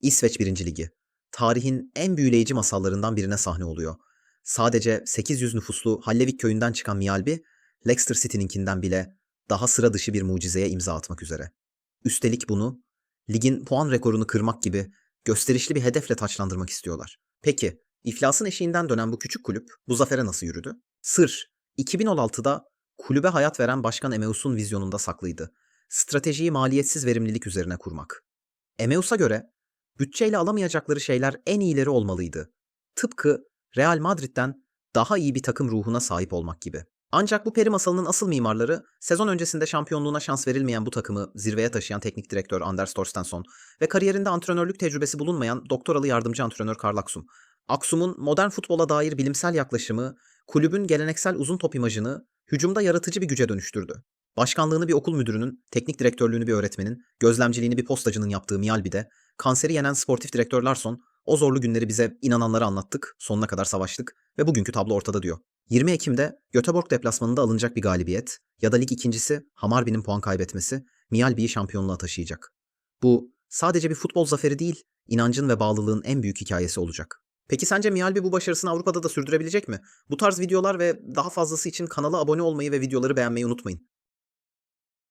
İsveç 1. Ligi. Tarihin en büyüleyici masallarından birine sahne oluyor. Sadece 800 nüfuslu Hallevik köyünden çıkan Miyalbi, Leicester City'ninkinden bile daha sıra dışı bir mucizeye imza atmak üzere. Üstelik bunu ligin puan rekorunu kırmak gibi gösterişli bir hedefle taçlandırmak istiyorlar. Peki, iflasın eşiğinden dönen bu küçük kulüp bu zafere nasıl yürüdü? Sır, 2016'da kulübe hayat veren Başkan Emeus'un vizyonunda saklıydı. Stratejiyi maliyetsiz verimlilik üzerine kurmak. Emeus'a göre bütçeyle alamayacakları şeyler en iyileri olmalıydı. Tıpkı Real Madrid'den daha iyi bir takım ruhuna sahip olmak gibi. Ancak bu peri masalının asıl mimarları sezon öncesinde şampiyonluğuna şans verilmeyen bu takımı zirveye taşıyan teknik direktör Anders Torstensson ve kariyerinde antrenörlük tecrübesi bulunmayan doktoralı yardımcı antrenör Karl Aksum. Aksum'un modern futbola dair bilimsel yaklaşımı, kulübün geleneksel uzun top imajını hücumda yaratıcı bir güce dönüştürdü. Başkanlığını bir okul müdürünün, teknik direktörlüğünü bir öğretmenin, gözlemciliğini bir postacının yaptığı Miyalbi'de, kanseri yenen sportif direktör Larsson, o zorlu günleri bize inananlara anlattık, sonuna kadar savaştık ve bugünkü tablo ortada diyor. 20 Ekim'de Göteborg deplasmanında alınacak bir galibiyet ya da lig ikincisi Hamarby'nin puan kaybetmesi Miyalbi'yi şampiyonluğa taşıyacak. Bu sadece bir futbol zaferi değil, inancın ve bağlılığın en büyük hikayesi olacak. Peki sence Miyalbi bu başarısını Avrupa'da da sürdürebilecek mi? Bu tarz videolar ve daha fazlası için kanala abone olmayı ve videoları beğenmeyi unutmayın.